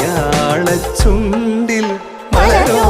മലയാളച്ചുണ്ടിൽ മലരോ